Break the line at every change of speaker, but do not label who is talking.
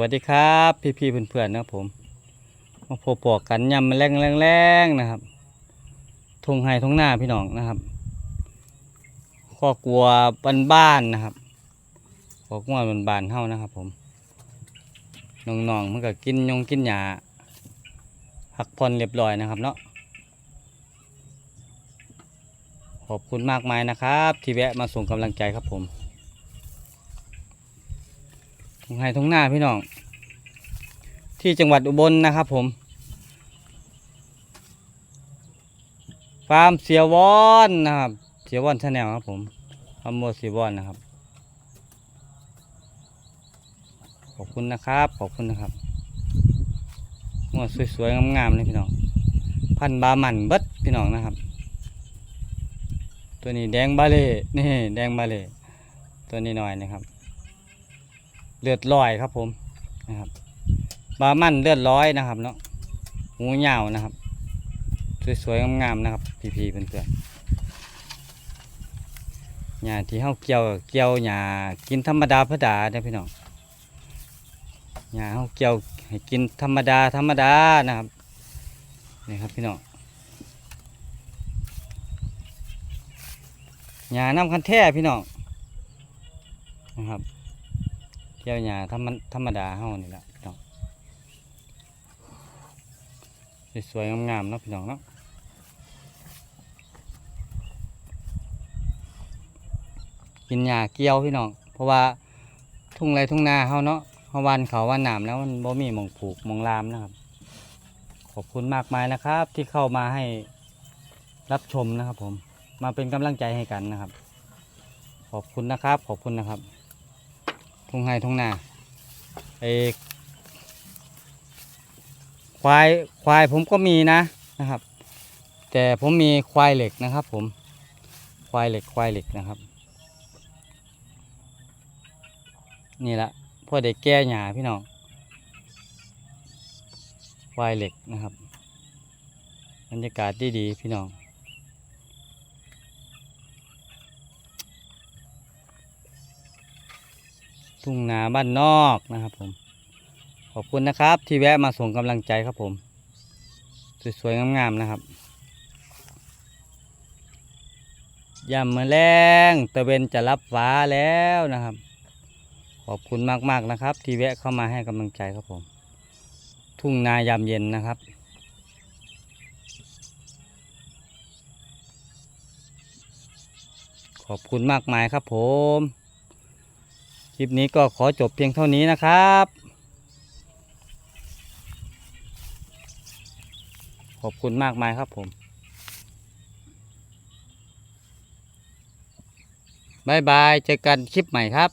วัสดีครับพี่พี่ๆเพื่อนๆนะครับผมมาพบปอกกันยำแรงแรงแรงๆนะครับทงไห้ทงหน้าพี่น้องนะครับข้อกลัวบ้านๆนะครับข้อกลัวบ้านๆเฮานะครับ ผมน้องๆมันก็กินยงกินหญ้าพักผ่อนเรียบร้อยนะครับเนาะขอบคุณมากมายนะครับ ที่แวะมาส่งกำลังใจครับผม งไห้ทงหน้าพี่น้อง ที่จังหวัดอุบลนะครับผม ฟาร์มเสียวอนนะครับ เสียวอนชาแนลครับผมฟาร์มโมเสียวอนนะครับ ขอบคุณนะครับ ขอบคุณนะครับงวดสวยๆงามๆเลยพี่น้อง พันบาหมันเบิดพี่น้องนะครับ ตัวนี้แดงบาเล่ นี่แดงบาเล่ ตัวนี้หน่อยนะครับ เลือดลอยครับผมนะครับบามันเลือดร้อยนะครับเนาะหูยาวนะครับ สวยๆงามๆนะครับ พี่ๆเพื่อนๆหญ้าที่เฮาเกี่ยวเกี่ยวหญ้ากินธรรมดาพระดาเด้อพี่น้องหญ้าเฮาเกี่ยวให้กินธรรมดาธรรมดานะครับนี่ครับพี่น้องหญ้าน้ำคันแท้พี่น้องนะครับ เกี่ยวหญ้าธรรมธรรมดาเฮานี่แหละพี่น้องสวยๆงามๆเนาะพี่น้องเนาะกินหญ้าเกี่ยวพี่น้องเพราะว่าทุ่งไรทุ่งนาเฮาเนาะเฮาวันเขาวันหนามแล้วมันบ่มีหมองผูกหมองลามนะครับ ขอบคุณมากมายนะครับ ที่เข้ามาให้รับชมนะครับผมมาเป็นกำลังใจให้กันนะครับ ขอบคุณนะครับ ขอบคุณนะครับ ทุ่งไห้ทุ่งนาไอควายควายผมก็มีนะนะครับ แต่ผมมีควายเหล็กนะครับ ผมควายเหล็กควายเหล็กนะครับ นี่ละพวกเด็กแก้หยาพี่น้องควายเหล็กนะครับบรรยากาศดีดีๆพี่น้อง ทุ่งนาบ้านนอกนะครับผมขอบคุณนะครับ ที่แวะมาส่งกำลังใจครับผม สวยๆงามๆนะครับย่ำมือแรงตะเวนจะรับฟ้าแล้วนะครับ ขอบคุณมากๆนะครับ ที่แวะเข้ามาให้กำลังใจครับผม ทุ่งนายามเย็นนะครับขอบคุณมากมายครับผม คลิปนี้ก็ขอจบเพียงเท่านี้นะครับ ขอบคุณมากมายครับผมบายบาย เจอกันคลิปใหม่ครับ